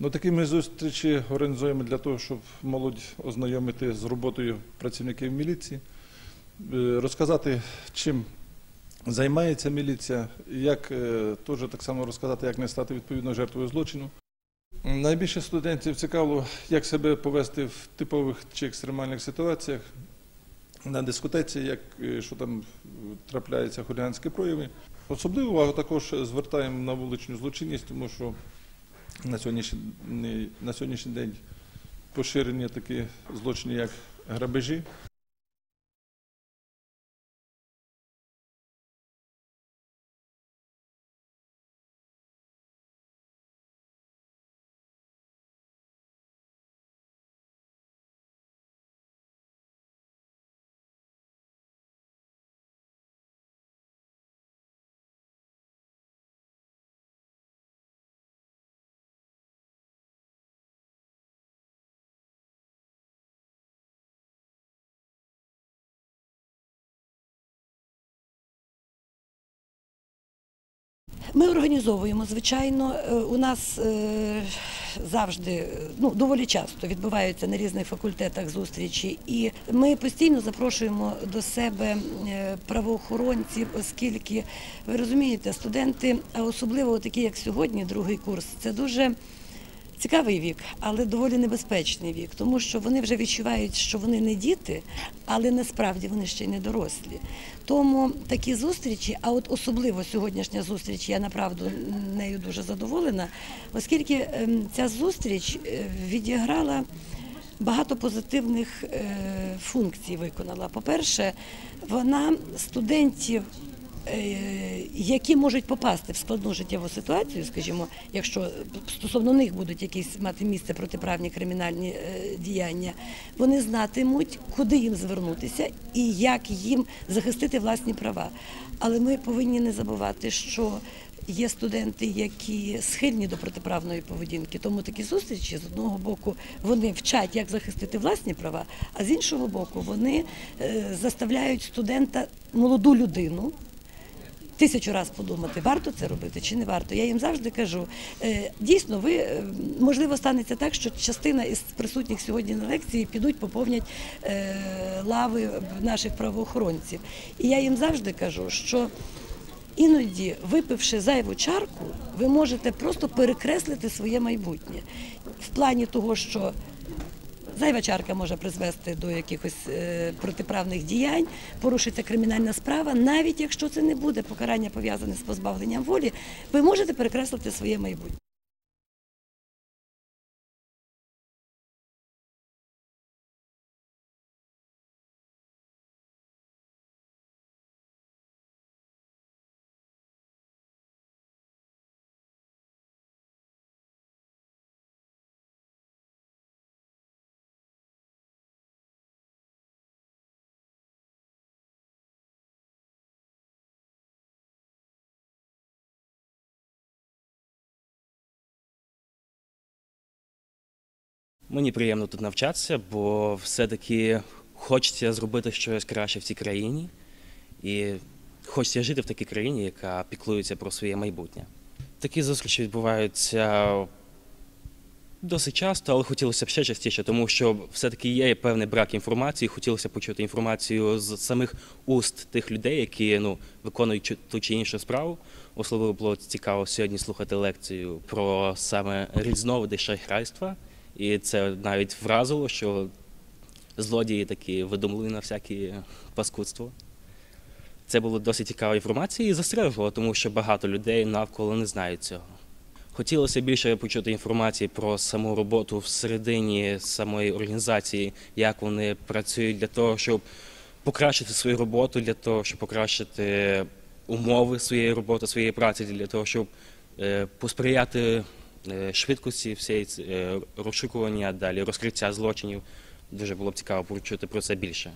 Ну, такі ми зустрічі організуємо для того, щоб молодь ознайомити з роботою працівників міліції, е, розказати, чим займається міліція, як е, теж так само розказати, як не стати відповідно жертвою злочину. Найбільше студентів цікаво, як себе повести в типових чи екстремальних ситуаціях на дискотеці, як, е, що там трапляються хуліганські прояви. Особливу увагу також звертаємо на вуличну злочинність, тому що на сьогоднішній, на сьогоднішній день поширені такі злочини, як грабежі. Ми організовуємо, звичайно, е, у нас е, завжди, е, ну доволі часто відбуваються на різних факультетах зустрічі, і ми постійно запрошуємо до себе правоохоронців, оскільки ви розумієте, студенти, а особливо такі, як сьогодні, другий курс, це дуже. Цікавий вік, але доволі небезпечний вік, тому що вони вже відчувають, що вони не діти, але насправді вони ще й не дорослі. Тому такі зустрічі, а от особливо сьогоднішня зустріч, я направду нею дуже задоволена, оскільки ем, ця зустріч е, відіграла багато позитивних е, функцій виконала. По-перше, вона студентів які можуть попасти в складну життєву ситуацію, скажімо, якщо стосовно них будуть якісь мати місце протиправні кримінальні е, діяння, вони знатимуть, куди їм звернутися і як їм захистити власні права. Але ми повинні не забувати, що Є студенти, які схильні до протиправної поведінки, тому такі зустрічі з одного боку вони вчать, як захистити власні права, а з іншого боку, вони е, заставляють студента, молоду людину, тисячу разів подумати, варто це робити чи не варто. Я їм завжди кажу, е, дійсно, ви е, можливо станеться так, що частина із присутніх сьогодні на лекції підуть, поповнять е, лави наших правоохоронців. І я їм завжди кажу, що іноді, випивши зайву чарку, ви можете просто перекреслити своє майбутнє в плані того, що Зайва чарка може призвести до якихось е, протиправних діянь, порушиться кримінальна справа, навіть якщо це не буде покарання пов'язане з позбавленням волі, ви можете перекреслити своє майбутнє. Мені приємно тут навчатися, бо все-таки хочеться зробити щось краще в цій країні. І хочеться жити в такій країні, яка піклується про своє майбутнє. Такі зустрічі відбуваються досить часто, але хотілося б ще частіше, тому що все-таки є певний брак інформації. Хотілося б почути інформацію з самих уст тих людей, які ну, виконують ту чи іншу справу. Особливо було цікаво сьогодні слухати лекцію про саме різновиди шахрайства. І це навіть вразило, що злодії такі видумали на всякі паскудство. Це було досить цікава інформація і застережувало, тому що багато людей навколо не знають цього. Хотілося більше почути інформації про саму роботу всередині самої організації, як вони працюють для того, щоб покращити свою роботу, для того, щоб покращити умови своєї роботи, своєї праці, для того, щоб е, посприяти швидкості всієї е, розшукування, далі розкриття злочинів. Дуже було б цікаво почути про це більше.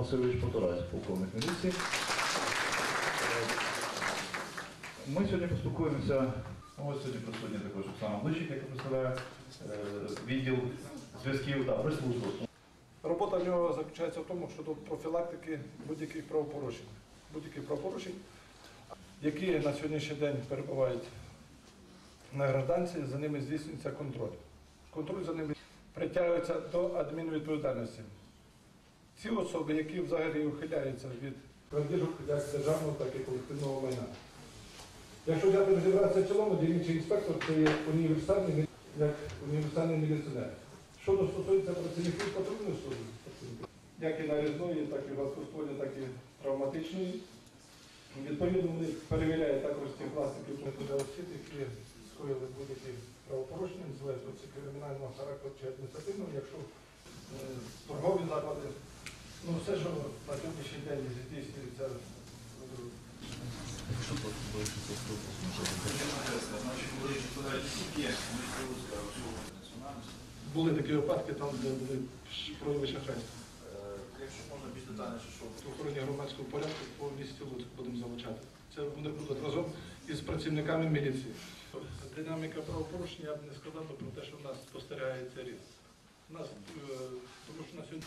Васильович Потураєць, полковник міліції. Ми сьогодні поспілкуємося. Ось сьогодні присутній також Оксана Блищик, яка представляє е, відділ зв'язків та прес-службу. Робота в нього заключається в тому, щодо профілактики будь-яких правопорушень. Будь-яких правопорушень, які на сьогоднішній день перебувають на гражданці, за ними здійснюється контроль. Контроль за ними притягується до адмінвідповідальності. Ці особи, які взагалі ухиляються від крадіжок як державного, так і колективного майна. Якщо взяти розібратися в цілому, дільничий інспектор це є універсальний, як універсальний міліціонер. Що стосується працівників патрульної служби, як і нарізної, так і важкоствольної, так і травматичної. Відповідно, вони перевіряють також тих власників для осіб, які скоїли будь-які правопорушення, незалежно чи кримінального характеру чи адміністративного, якщо е, торгові заклади, ну все, що на сьогоднішній день здійснюється. е, Були такі випадки, там, де були прояви шахрайства. Якщо можна більш детальніше, що В охороні громадського порядку по місті Луцьк будемо залучати. Це буде буде разом із працівниками міліції. Динаміка правопорушення я б не сказав про те, що в нас спостерігається ріст. У нас, е, тому що на сьогодні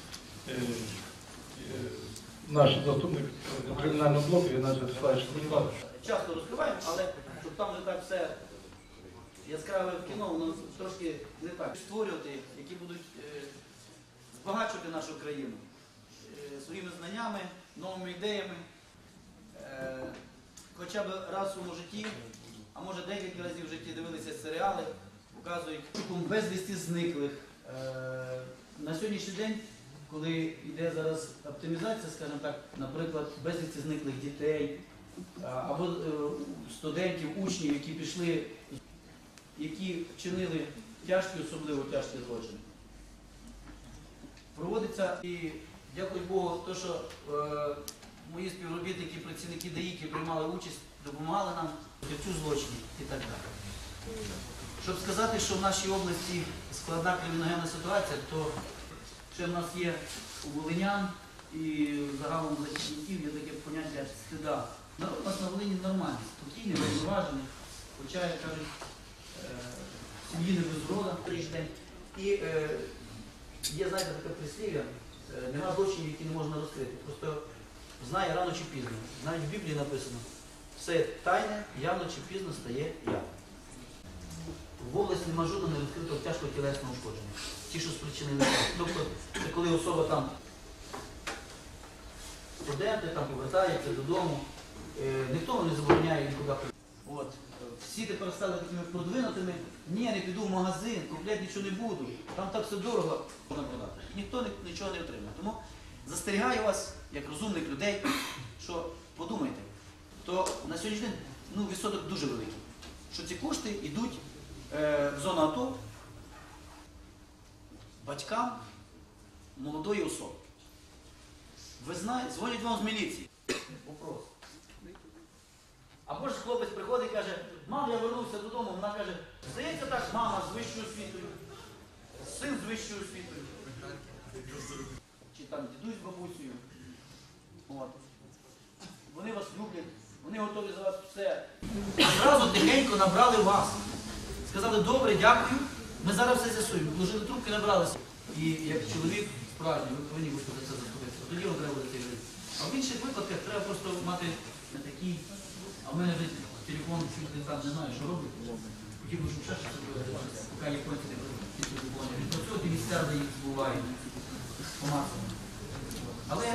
е, е, наш заступник кримінального блоку Геннадій Вячеславович Станіславович. часто розкриваємо, але щоб там вже так все яскраве в кіно, воно трошки не так. Створювати, які будуть е, збагачувати нашу країну е, своїми знаннями, новими ідеями. Е, хоча б раз у житті, а може декілька разів в житті дивилися серіали, показують безвісті зниклих. На сьогоднішній день, коли йде зараз оптимізація, скажімо так, наприклад, безвісті зниклих дітей, або е, студентів, учнів, які пішли, які вчинили тяжкі, особливо тяжкі злочини. Проводиться і дякую Богу, то, що е, мої співробітники, працівники ДАІ, приймали участь, допомагали нам цю злочинів і так далі. Щоб сказати, що в нашій області складна криміногенна ситуація, то ще в нас є у волинян і загалом захисників є таке поняття як стида. Народ у нас на Волині нормальний, спокійний, врівноважений, хоча, як кажуть, е, сім'ї не без рода день. І е, є, знаєте, таке прислів'я, е, нема злочинів, які не можна розкрити. Просто знає рано чи пізно. Навіть в Біблії написано, все тайне, явно чи пізно стає явно. В області нема жодного невідкритого тяжкого тілесного ушкодження. Ті, що спричинили. Тобто, це коли особа там студенти там повертаються додому, е, ніхто не забороняє нікуди. От. Всі тепер стали такими продвинутими, ні, не піду в магазин, купляти нічого не буду, там так все дорого можна продати. Ніхто нічого не отримає. Тому застерігаю вас, як розумних людей, що подумайте, то на сьогоднішній день ну, відсоток дуже великий, що ці кошти йдуть е, в зону АТО батькам молодої особи. Ви знаєте, дзвонять вам з міліції. Вопрос. Або ж хлопець приходить і каже, мам, я вернувся додому, вона каже, здається так, мама з вищою освітою, син з вищою освітою. Чи там дідусь з бабусею. От. Вони вас люблять, вони готові за вас все. Одразу тихенько набрали вас. Сказали, добре, дякую, ми зараз все з'ясуємо. Вложили трубки, набралися. І як чоловік справжній, ви повинні бути за це заступитися. Тоді вам треба буде жити. А в інших випадках треба просто мати на такий. А в мене телефон чуть там не знаю, що робить. Хотів би, щоб ще щось робили, поки є конці ці телефони. Відпрацьовувати місця, де їх збувають по масовому. Але,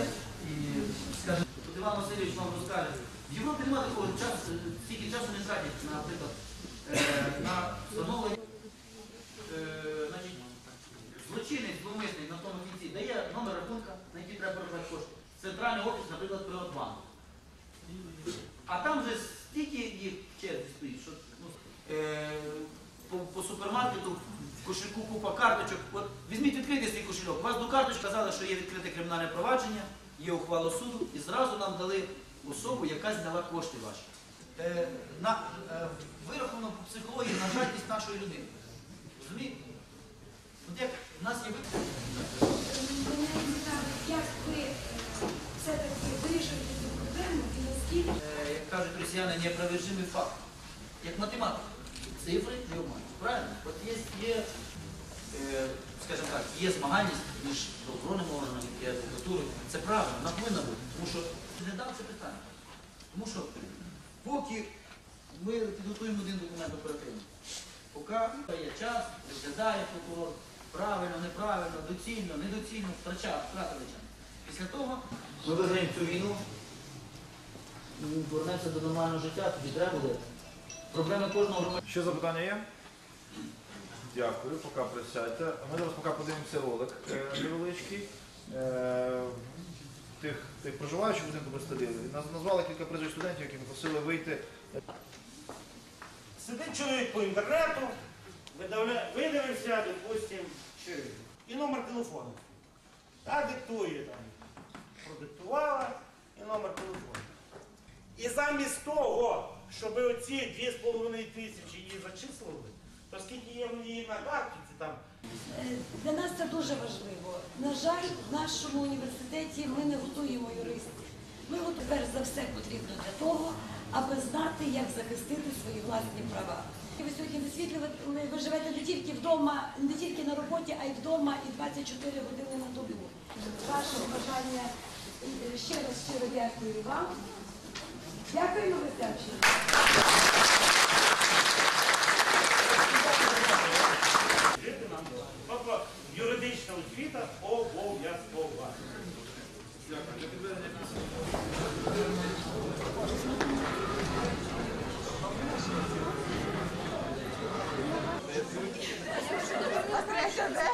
скажімо, Іван Васильович вам розкаже, в Європі немає такого часу, стільки часу не тратять, наприклад, е, на встановлення на кінці дає номер рахунка, на який треба передати кошти. Центральний офіс, наприклад, Приватбанку. А там вже стільки їх черзі стоїть, що ну, е, по, по супермаркету в кошельку купа карточок. От візьміть відкрийте свій кошельок. У вас до карточки казали, що є відкрите кримінальне провадження, є ухвала суду, і зразу нам дали особу, яка зняла кошти ваші. Е, на, е, вираховано по психології на жадність нашої людини. Розумієте? От як в нас є як ви все-таки вирішуєте цю проблему і Оскільки Е, як кажуть росіяни, неопровержимий факт. Як математика. Цифри не обманюють. Правильно? От є, є е, скажімо так, є змагальність між правоохоронними органами і адвокатурою. Це правильно, вона повинна бути. Тому що не дав це питання. Тому що поки ми підготуємо один документ оперативно, поки є час, розглядає прокурор, правильно, неправильно, доцільно, недоцільно, втрачав, втратили час. Після того ми виграємо цю війну, і повернемося до нормального життя, тоді треба буде. Проблеми кожного громадянина. Ще запитання є? Дякую, поки присядьте. Ми зараз поки подивимося ролик е, невеличкий. Е, Тих, тих проживаючих будинку Брестоліли. Назвали кілька прізвищ студентів, які ми просили вийти. Сидить чоловік по інтернету, видивився, допустим, чи і номер телефону. Та диктує там. Продиктувала і номер телефону. І замість того, щоб оці 2,5 тисячі її зачислили, то скільки є в її на картці там Е, Для нас це дуже важливо. На жаль, в нашому університеті ми не готуємо юристів. Ми готуємо перш за все потрібно для того, аби знати, як захистити свої власні права світлі ви, ви живете не тільки вдома, не тільки на роботі, а й вдома, і 24 години на добу. Ваше бажання е, ще раз щиро дякую вам. Дякуємо вистачі. Тобто юридична освіта обов'язкова. Остряйся, да?